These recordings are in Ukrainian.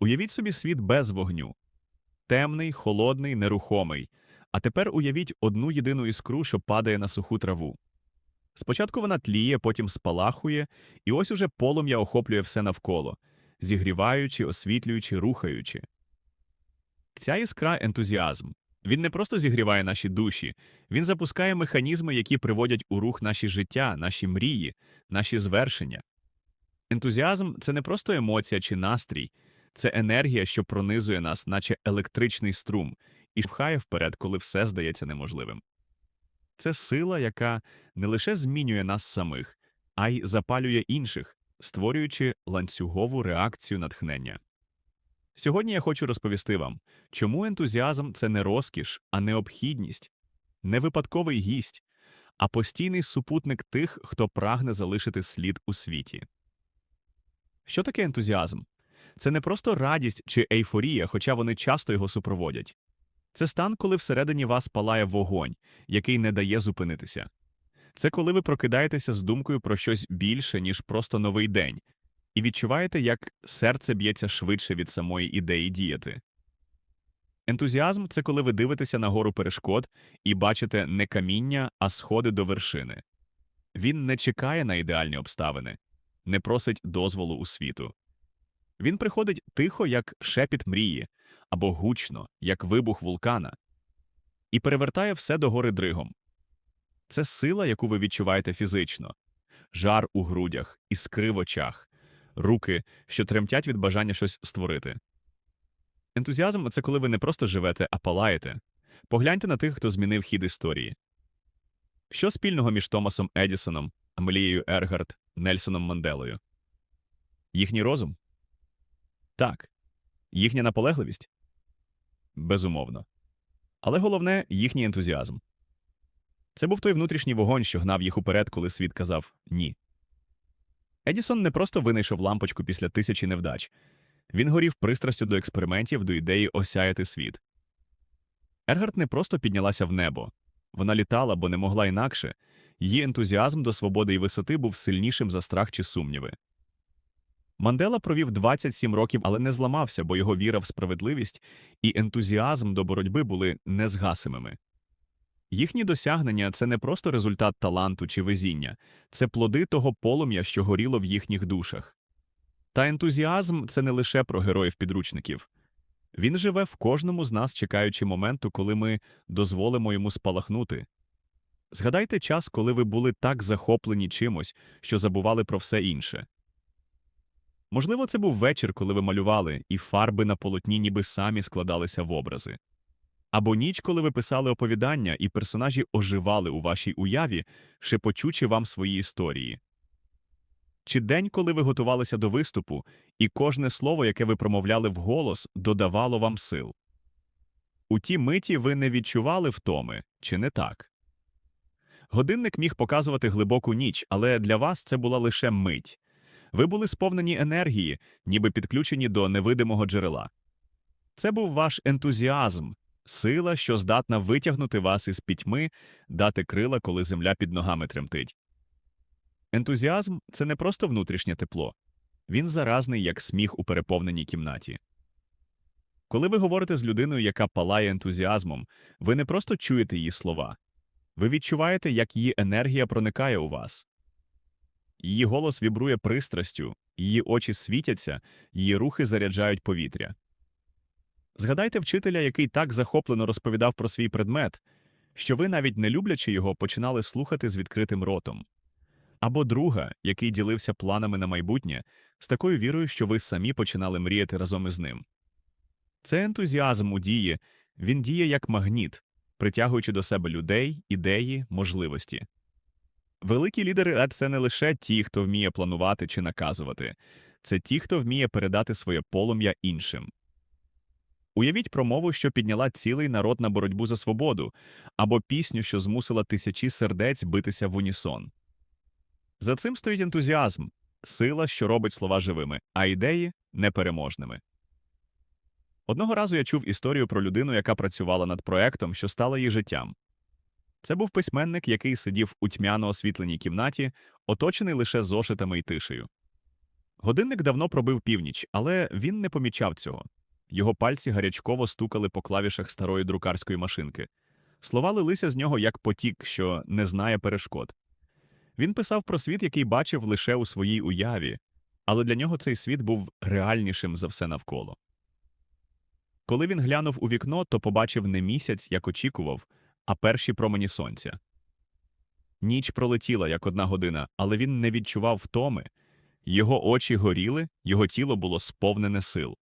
Уявіть собі світ без вогню. Темний, холодний, нерухомий. А тепер уявіть одну єдину іскру, що падає на суху траву. Спочатку вона тліє, потім спалахує, і ось уже полум'я охоплює все навколо, зігріваючи, освітлюючи, рухаючи. Ця іскра ентузіазм. Він не просто зігріває наші душі, він запускає механізми, які приводять у рух наші життя, наші мрії, наші звершення. Ентузіазм це не просто емоція чи настрій, це енергія, що пронизує нас, наче електричний струм, і пхає вперед, коли все здається неможливим. Це сила, яка не лише змінює нас самих, а й запалює інших, створюючи ланцюгову реакцію натхнення. Сьогодні я хочу розповісти вам, чому ентузіазм це не розкіш, а необхідність, не випадковий гість, а постійний супутник тих, хто прагне залишити слід у світі. Що таке ентузіазм? Це не просто радість чи ейфорія, хоча вони часто його супроводять. Це стан, коли всередині вас палає вогонь, який не дає зупинитися. Це коли ви прокидаєтеся з думкою про щось більше, ніж просто новий день, і відчуваєте, як серце б'ється швидше від самої ідеї діяти. Ентузіазм це коли ви дивитеся на гору перешкод і бачите не каміння, а сходи до вершини. Він не чекає на ідеальні обставини, не просить дозволу у світу. Він приходить тихо, як шепіт мрії, або гучно, як вибух вулкана, і перевертає все до гори дригом. Це сила, яку ви відчуваєте фізично, жар у грудях, іскри в очах, руки, що тремтять від бажання щось створити. Ентузіазм це коли ви не просто живете, а палаєте. Погляньте на тих, хто змінив хід історії. Що спільного між Томасом Едісоном, Амелією Ергард, Нельсоном Манделою? Їхній розум? Так. Їхня наполегливість? Безумовно. Але головне їхній ентузіазм. Це був той внутрішній вогонь, що гнав їх уперед, коли світ казав ні. Едісон не просто винайшов лампочку після тисячі невдач. Він горів пристрастю до експериментів, до ідеї осяяти світ. Ергард не просто піднялася в небо. Вона літала, бо не могла інакше. Її ентузіазм до свободи і висоти був сильнішим за страх чи сумніви. Мандела провів 27 років, але не зламався, бо його віра в справедливість і ентузіазм до боротьби були незгасимими. Їхні досягнення це не просто результат таланту чи везіння, це плоди того полум'я, що горіло в їхніх душах. Та ентузіазм це не лише про героїв-підручників. Він живе в кожному з нас, чекаючи моменту, коли ми дозволимо йому спалахнути. Згадайте час, коли ви були так захоплені чимось, що забували про все інше. Можливо, це був вечір, коли ви малювали, і фарби на полотні ніби самі складалися в образи. Або ніч, коли ви писали оповідання, і персонажі оживали у вашій уяві, шепочучи вам свої історії. Чи день, коли ви готувалися до виступу, і кожне слово, яке ви промовляли вголос, додавало вам сил. У ті миті ви не відчували втоми, чи не так? Годинник міг показувати глибоку ніч, але для вас це була лише мить. Ви були сповнені енергії, ніби підключені до невидимого джерела. Це був ваш ентузіазм, сила, що здатна витягнути вас із пітьми, дати крила, коли земля під ногами тремтить. Ентузіазм це не просто внутрішнє тепло, він заразний, як сміх у переповненій кімнаті. Коли ви говорите з людиною, яка палає ентузіазмом, ви не просто чуєте її слова, ви відчуваєте, як її енергія проникає у вас. Її голос вібрує пристрастю, її очі світяться, її рухи заряджають повітря. Згадайте вчителя, який так захоплено розповідав про свій предмет, що ви, навіть не люблячи його, починали слухати з відкритим ротом. Або друга, який ділився планами на майбутнє, з такою вірою, що ви самі починали мріяти разом із ним. Це ентузіазм у дії, він діє як магніт, притягуючи до себе людей, ідеї, можливості. Великі лідери це не лише ті, хто вміє планувати чи наказувати, це ті, хто вміє передати своє полум'я іншим. Уявіть промову, що підняла цілий народ на боротьбу за свободу, або пісню, що змусила тисячі сердець битися в унісон. За цим стоїть ентузіазм, сила, що робить слова живими, а ідеї непереможними. Одного разу я чув історію про людину, яка працювала над проектом, що стала її життям. Це був письменник, який сидів у тьмяно освітленій кімнаті, оточений лише зошитами й тишею. Годинник давно пробив північ, але він не помічав цього. Його пальці гарячково стукали по клавішах старої друкарської машинки. Слова лилися з нього як потік, що не знає перешкод. Він писав про світ, який бачив лише у своїй уяві, але для нього цей світ був реальнішим за все навколо. Коли він глянув у вікно, то побачив не місяць, як очікував, а перші промені сонця. Ніч пролетіла як одна година, але він не відчував втоми. Його очі горіли, його тіло було сповнене сил.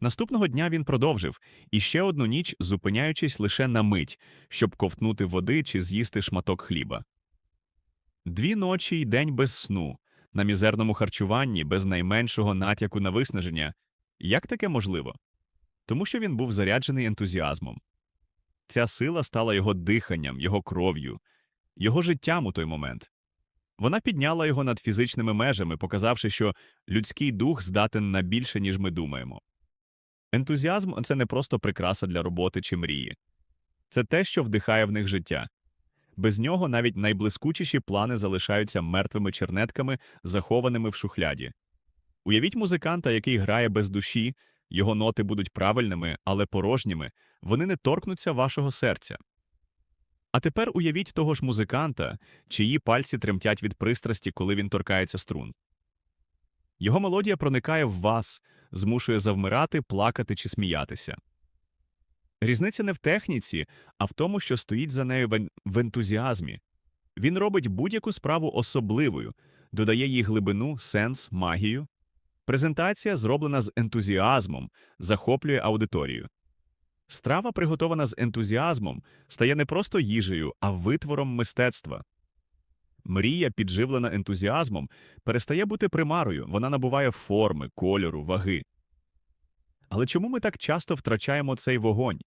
Наступного дня він продовжив і ще одну ніч, зупиняючись лише на мить, щоб ковтнути води чи з'їсти шматок хліба. Дві ночі й день без сну, на мізерному харчуванні, без найменшого натяку на виснаження. Як таке можливо? Тому що він був заряджений ентузіазмом. Ця сила стала його диханням, його кров'ю, його життям у той момент. Вона підняла його над фізичними межами, показавши, що людський дух здатен на більше, ніж ми думаємо. Ентузіазм це не просто прикраса для роботи чи мрії, це те, що вдихає в них життя. Без нього навіть найблискучіші плани залишаються мертвими чернетками, захованими в шухляді. Уявіть музиканта, який грає без душі, його ноти будуть правильними, але порожніми, вони не торкнуться вашого серця. А тепер уявіть того ж музиканта, чиї пальці тремтять від пристрасті, коли він торкається струн. Його мелодія проникає в вас, змушує завмирати, плакати чи сміятися. Різниця не в техніці, а в тому, що стоїть за нею в ентузіазмі. Він робить будь-яку справу особливою, додає їй глибину, сенс, магію. Презентація зроблена з ентузіазмом, захоплює аудиторію. Страва, приготована з ентузіазмом, стає не просто їжею, а витвором мистецтва. Мрія, підживлена ентузіазмом, перестає бути примарою, вона набуває форми, кольору, ваги. Але чому ми так часто втрачаємо цей вогонь?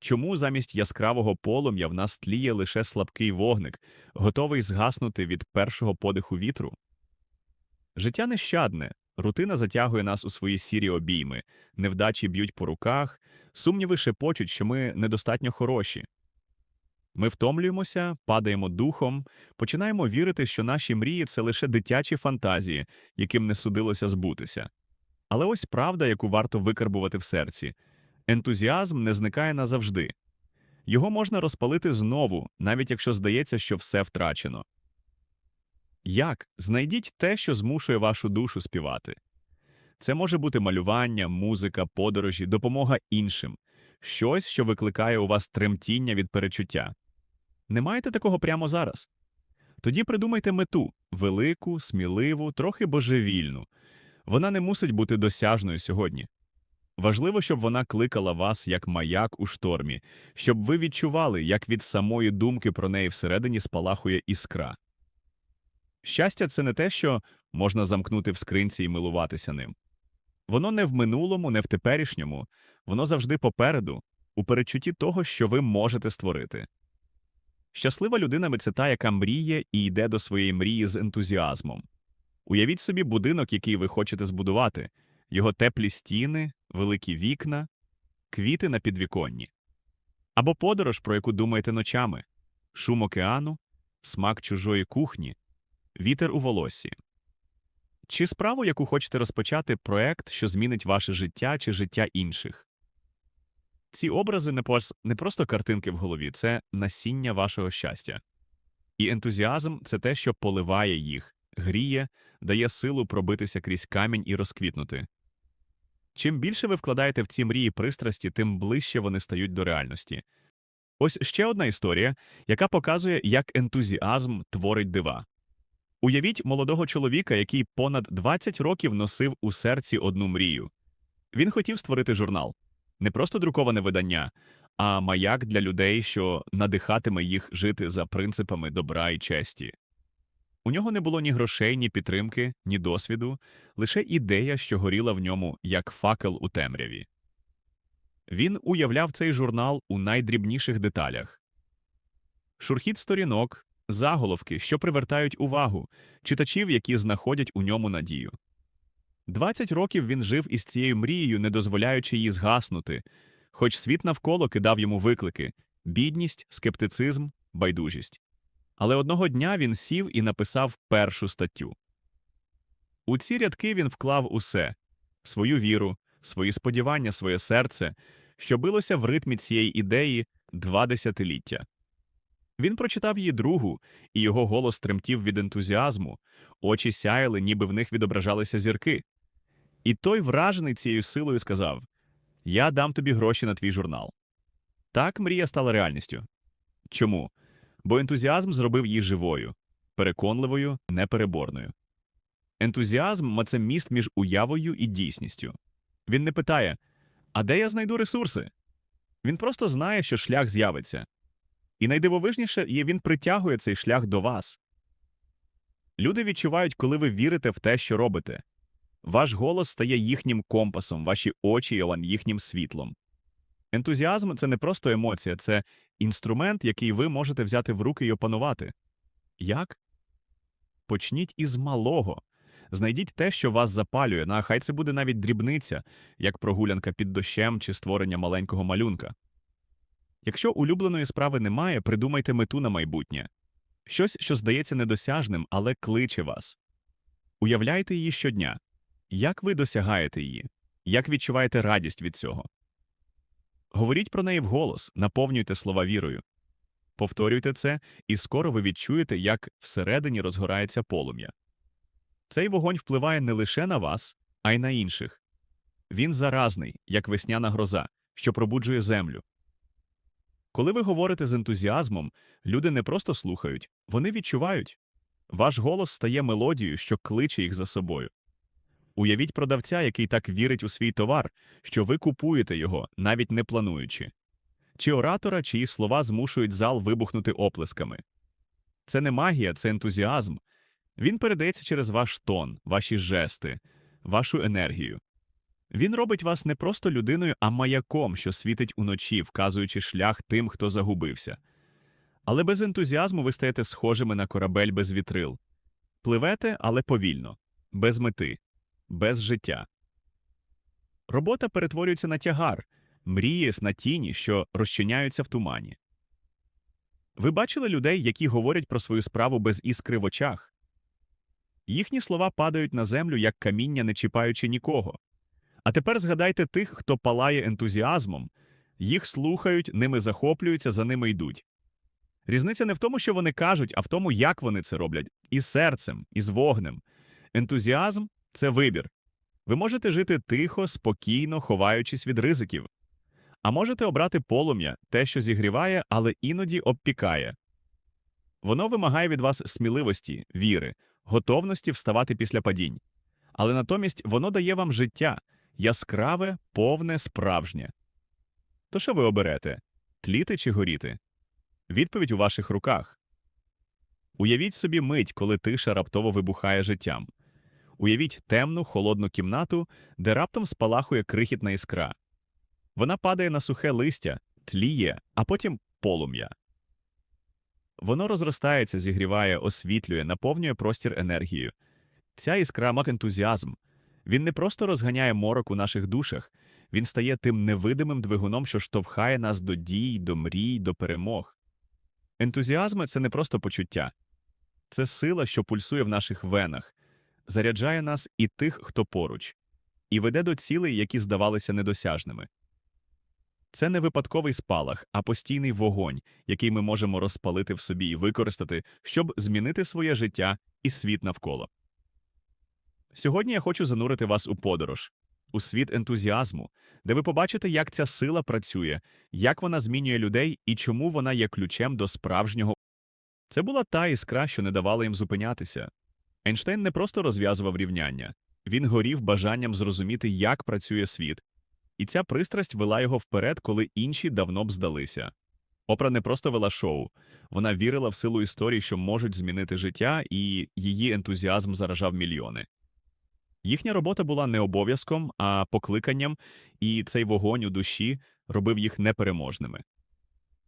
Чому замість яскравого полум'я в нас тліє лише слабкий вогник, готовий згаснути від першого подиху вітру? Життя нещадне, рутина затягує нас у свої сірі обійми, невдачі б'ють по руках, сумніви шепочуть, що ми недостатньо хороші. Ми втомлюємося, падаємо духом, починаємо вірити, що наші мрії це лише дитячі фантазії, яким не судилося збутися. Але ось правда, яку варто викарбувати в серці ентузіазм не зникає назавжди. Його можна розпалити знову, навіть якщо здається, що все втрачено. Як? Знайдіть те, що змушує вашу душу співати. Це може бути малювання, музика, подорожі, допомога іншим, щось, що викликає у вас тремтіння від перечуття. Не маєте такого прямо зараз? Тоді придумайте мету велику, сміливу, трохи божевільну. Вона не мусить бути досяжною сьогодні. Важливо, щоб вона кликала вас як маяк у штормі, щоб ви відчували, як від самої думки про неї всередині спалахує іскра. Щастя, це не те, що можна замкнути в скринці і милуватися ним. Воно не в минулому, не в теперішньому, воно завжди попереду, у передчутті того, що ви можете створити. Щаслива людина – це яка мріє і йде до своєї мрії з ентузіазмом. Уявіть собі будинок, який ви хочете збудувати, його теплі стіни, великі вікна, квіти на підвіконні. Або подорож, про яку думаєте ночами, шум океану, смак чужої кухні, вітер у волоссі. Чи справу, яку хочете розпочати, проект, що змінить ваше життя чи життя інших. Ці образи не просто картинки в голові, це насіння вашого щастя. І ентузіазм це те, що поливає їх, гріє, дає силу пробитися крізь камінь і розквітнути. Чим більше ви вкладаєте в ці мрії пристрасті, тим ближче вони стають до реальності. Ось ще одна історія, яка показує, як ентузіазм творить дива. Уявіть молодого чоловіка, який понад 20 років носив у серці одну мрію. Він хотів створити журнал, не просто друковане видання, а маяк для людей, що надихатиме їх жити за принципами добра і честі. У нього не було ні грошей, ні підтримки, ні досвіду, лише ідея, що горіла в ньому як факел у темряві. Він уявляв цей журнал у найдрібніших деталях. Шурхіт сторінок, заголовки, що привертають увагу, читачів, які знаходять у ньому надію. 20 років він жив із цією мрією, не дозволяючи їй згаснути, хоч світ навколо кидав йому виклики бідність, скептицизм, байдужість. Але одного дня він сів і написав першу статтю. У ці рядки він вклав усе свою віру, свої сподівання, своє серце, що билося в ритмі цієї ідеї два десятиліття. Він прочитав її другу, і його голос тремтів від ентузіазму, очі сяяли, ніби в них відображалися зірки. І той, вражений цією силою, сказав: Я дам тобі гроші на твій журнал. Так мрія стала реальністю. Чому? Бо ентузіазм зробив її живою, переконливою, непереборною. Ентузіазм це міст між уявою і дійсністю. Він не питає, а де я знайду ресурси? Він просто знає, що шлях з'явиться. І найдивовижніше є, він притягує цей шлях до вас. Люди відчувають, коли ви вірите в те, що робите. Ваш голос стає їхнім компасом, ваші очі – їхнім світлом. Ентузіазм це не просто емоція, це інструмент, який ви можете взяти в руки і опанувати. Як? Почніть із малого. Знайдіть те, що вас запалює, на хай це буде навіть дрібниця, як прогулянка під дощем чи створення маленького малюнка. Якщо улюбленої справи немає, придумайте мету на майбутнє щось, що здається недосяжним, але кличе вас. Уявляйте її щодня. Як ви досягаєте її? Як відчуваєте радість від цього? Говоріть про неї вголос, наповнюйте слова вірою. Повторюйте це, і скоро ви відчуєте, як всередині розгорається полум'я. Цей вогонь впливає не лише на вас, а й на інших. Він заразний, як весняна гроза, що пробуджує землю. Коли ви говорите з ентузіазмом, люди не просто слухають, вони відчувають. Ваш голос стає мелодією, що кличе їх за собою. Уявіть продавця, який так вірить у свій товар, що ви купуєте його, навіть не плануючи. Чи оратора, чиї слова змушують зал вибухнути оплесками. Це не магія, це ентузіазм. Він передається через ваш тон, ваші жести, вашу енергію. Він робить вас не просто людиною, а маяком, що світить уночі, вказуючи шлях тим, хто загубився. Але без ентузіазму ви стаєте схожими на корабель без вітрил. Пливете, але повільно, без мети, без життя. Робота перетворюється на тягар, мрії на тіні, що розчиняються в тумані. Ви бачили людей, які говорять про свою справу без іскри в очах? Їхні слова падають на землю, як каміння, не чіпаючи нікого. А тепер згадайте тих, хто палає ентузіазмом, їх слухають, ними захоплюються, за ними йдуть. Різниця не в тому, що вони кажуть, а в тому, як вони це роблять із серцем, із вогнем. Ентузіазм це вибір. Ви можете жити тихо, спокійно, ховаючись від ризиків. А можете обрати полум'я, те, що зігріває, але іноді обпікає. Воно вимагає від вас сміливості, віри, готовності вставати після падінь. Але натомість воно дає вам життя яскраве, повне, справжнє. То що ви оберете тліти чи горіти? Відповідь у ваших руках. Уявіть собі мить, коли тиша раптово вибухає життям. Уявіть темну, холодну кімнату, де раптом спалахує крихітна іскра. Вона падає на сухе листя, тліє, а потім полум'я. Воно розростається, зігріває, освітлює, наповнює простір енергією. Ця іскра мак ентузіазм. Він не просто розганяє морок у наших душах, він стає тим невидимим двигуном, що штовхає нас до дій, до мрій, до перемог. Ентузіазм це не просто почуття, це сила, що пульсує в наших венах, заряджає нас і тих, хто поруч, і веде до цілей, які здавалися недосяжними. Це не випадковий спалах, а постійний вогонь, який ми можемо розпалити в собі і використати, щоб змінити своє життя і світ навколо. Сьогодні я хочу занурити вас у подорож, у світ ентузіазму, де ви побачите, як ця сила працює, як вона змінює людей і чому вона є ключем до справжнього. Це була та іскра, що не давала їм зупинятися. Ейнштейн не просто розв'язував рівняння, він горів бажанням зрозуміти, як працює світ, і ця пристрасть вела його вперед, коли інші давно б здалися. Опра не просто вела шоу, вона вірила в силу історій, що можуть змінити життя, і її ентузіазм заражав мільйони. Їхня робота була не обов'язком, а покликанням, і цей вогонь у душі робив їх непереможними.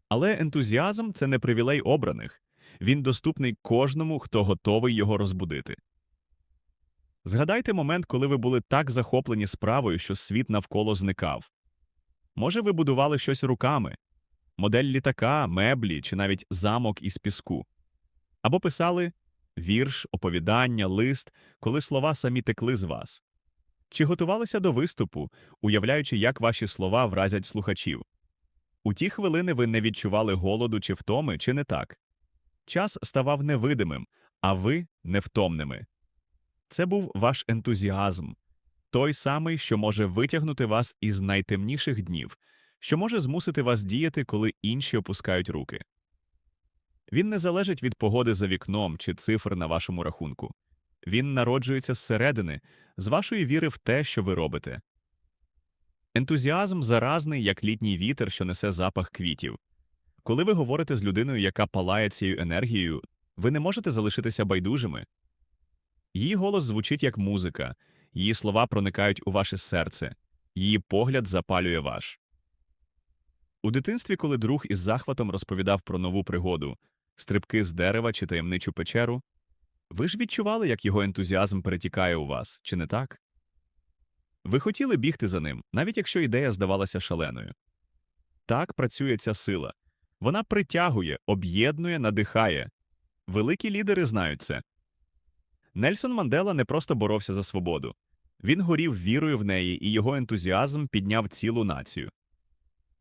Але ентузіазм це не привілей обраних, він доступний кожному, хто готовий його розбудити. Згадайте момент, коли ви були так захоплені справою, що світ навколо зникав. Може, ви будували щось руками модель літака, меблі чи навіть замок із піску, або писали вірш, оповідання, лист, коли слова самі текли з вас? Чи готувалися до виступу, уявляючи, як ваші слова вразять слухачів? У ті хвилини ви не відчували голоду чи втоми, чи не так? Час ставав невидимим, а ви невтомними. Це був ваш ентузіазм, той самий, що може витягнути вас із найтемніших днів, що може змусити вас діяти, коли інші опускають руки. Він не залежить від погоди за вікном чи цифр на вашому рахунку. Він народжується зсередини, з вашої віри в те, що ви робите. Ентузіазм заразний, як літній вітер, що несе запах квітів. Коли ви говорите з людиною, яка палає цією енергією, ви не можете залишитися байдужими. Її голос звучить як музика, її слова проникають у ваше серце, її погляд запалює ваш. У дитинстві, коли друг із захватом розповідав про нову пригоду, стрибки з дерева чи таємничу печеру, ви ж відчували, як його ентузіазм перетікає у вас, чи не так? Ви хотіли бігти за ним, навіть якщо ідея здавалася шаленою. Так працює ця сила. Вона притягує, об'єднує, надихає. Великі лідери знають це. Нельсон Мандела не просто боровся за свободу. Він горів вірою в неї, і його ентузіазм підняв цілу націю.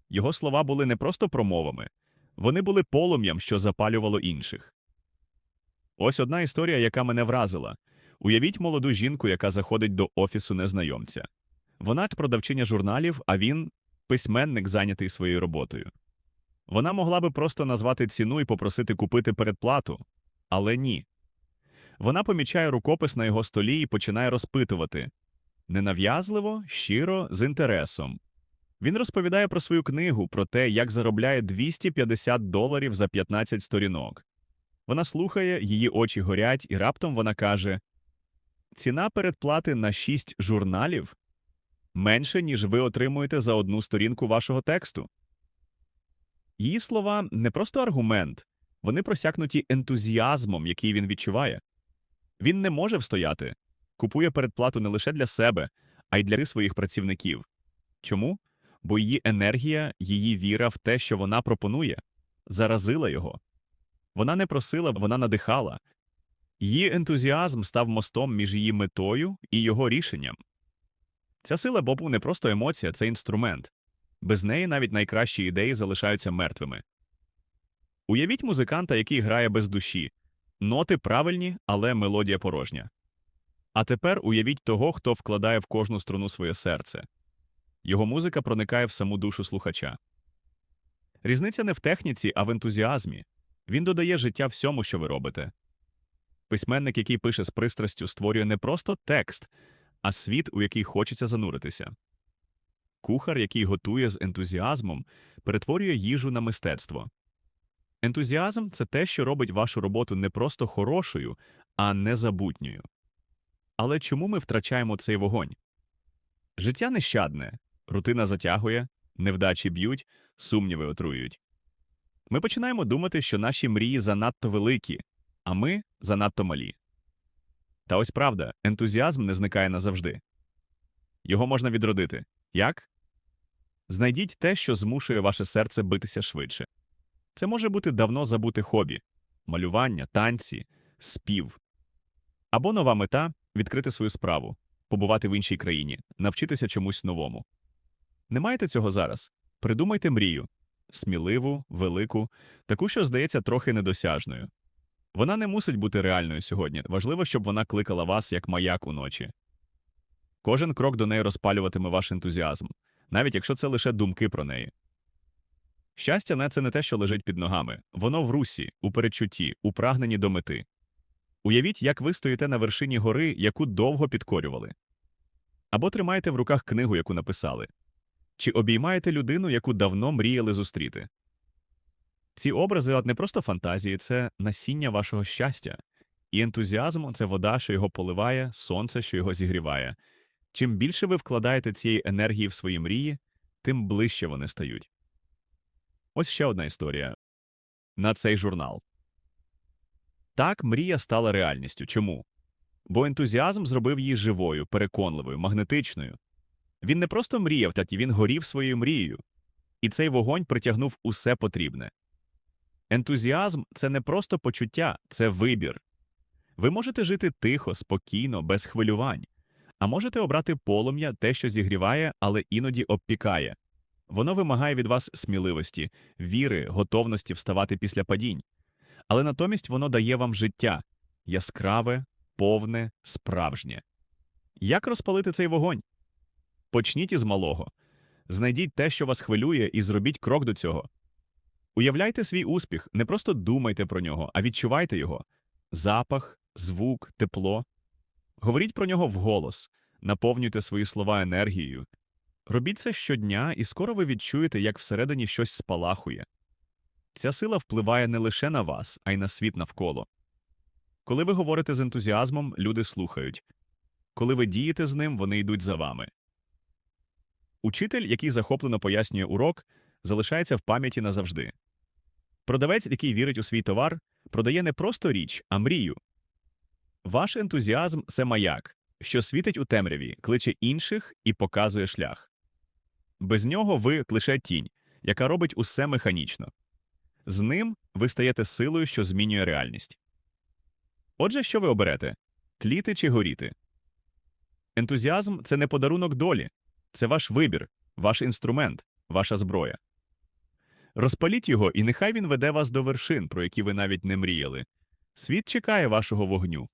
Його слова були не просто промовами, вони були полум'ям, що запалювало інших. Ось одна історія, яка мене вразила. Уявіть молоду жінку, яка заходить до офісу незнайомця. Вона продавчиня журналів, а він письменник, зайнятий своєю роботою. Вона могла би просто назвати ціну і попросити купити передплату, але ні. Вона помічає рукопис на його столі і починає розпитувати ненав'язливо, щиро, з інтересом. Він розповідає про свою книгу, про те, як заробляє 250 доларів за 15 сторінок. Вона слухає, її очі горять, і раптом вона каже: Ціна передплати на 6 журналів менше, ніж ви отримуєте за одну сторінку вашого тексту. Її слова не просто аргумент, вони просякнуті ентузіазмом, який він відчуває. Він не може встояти, купує передплату не лише для себе, а й для своїх працівників. Чому? Бо її енергія, її віра в те, що вона пропонує, заразила його. Вона не просила, вона надихала. Її ентузіазм став мостом між її метою і його рішенням. Ця сила Бобу не просто емоція, це інструмент. Без неї навіть найкращі ідеї залишаються мертвими. Уявіть музиканта, який грає без душі, ноти правильні, але мелодія порожня. А тепер уявіть того, хто вкладає в кожну струну своє серце. Його музика проникає в саму душу слухача. Різниця не в техніці, а в ентузіазмі. Він додає життя всьому, що ви робите. Письменник, який пише з пристрастю, створює не просто текст, а світ, у який хочеться зануритися. Кухар, який готує з ентузіазмом, перетворює їжу на мистецтво. Ентузіазм це те, що робить вашу роботу не просто хорошою, а незабутньою. Але чому ми втрачаємо цей вогонь? Життя нещадне, рутина затягує, невдачі б'ють, сумніви отруюють. Ми починаємо думати, що наші мрії занадто великі, а ми занадто малі. Та ось правда, ентузіазм не зникає назавжди. Його можна відродити. Як? Знайдіть те, що змушує ваше серце битися швидше. Це може бути давно забуте хобі, малювання, танці, спів. Або нова мета відкрити свою справу, побувати в іншій країні, навчитися чомусь новому. Не маєте цього зараз? Придумайте мрію сміливу, велику, таку, що здається трохи недосяжною. Вона не мусить бути реальною сьогодні. Важливо, щоб вона кликала вас як маяк уночі. Кожен крок до неї розпалюватиме ваш ентузіазм, навіть якщо це лише думки про неї. Щастя, не це не те, що лежить під ногами, воно в русі, у передчутті, у прагненні до мети. Уявіть, як ви стоїте на вершині гори, яку довго підкорювали. Або тримаєте в руках книгу, яку написали, чи обіймаєте людину, яку давно мріяли зустріти. Ці образи не просто фантазії, це насіння вашого щастя, і ентузіазм це вода, що його поливає, сонце, що його зігріває. Чим більше ви вкладаєте цієї енергії в свої мрії, тим ближче вони стають. Ось ще одна історія на цей журнал. Так мрія стала реальністю. Чому? Бо ентузіазм зробив її живою, переконливою, магнетичною. Він не просто мріяв, так і він горів своєю мрією. І цей вогонь притягнув усе потрібне. Ентузіазм це не просто почуття, це вибір. Ви можете жити тихо, спокійно, без хвилювань. А можете обрати полум'я, те, що зігріває, але іноді обпікає. Воно вимагає від вас сміливості, віри, готовності вставати після падінь. Але натомість воно дає вам життя яскраве, повне, справжнє. Як розпалити цей вогонь? Почніть із малого. Знайдіть те, що вас хвилює, і зробіть крок до цього. Уявляйте свій успіх, не просто думайте про нього, а відчувайте його запах, звук, тепло. Говоріть про нього вголос, наповнюйте свої слова енергією. Робіть це щодня, і скоро ви відчуєте, як всередині щось спалахує. Ця сила впливає не лише на вас, а й на світ навколо. Коли ви говорите з ентузіазмом, люди слухають. Коли ви дієте з ним, вони йдуть за вами. Учитель, який захоплено пояснює урок, залишається в пам'яті назавжди. Продавець, який вірить у свій товар, продає не просто річ, а мрію. Ваш ентузіазм це маяк, що світить у темряві, кличе інших і показує шлях. Без нього ви лише тінь, яка робить усе механічно. З ним ви стаєте силою, що змінює реальність. Отже, що ви оберете тліти чи горіти? Ентузіазм це не подарунок долі, це ваш вибір, ваш інструмент, ваша зброя. Розпаліть його, і нехай він веде вас до вершин, про які ви навіть не мріяли. Світ чекає вашого вогню.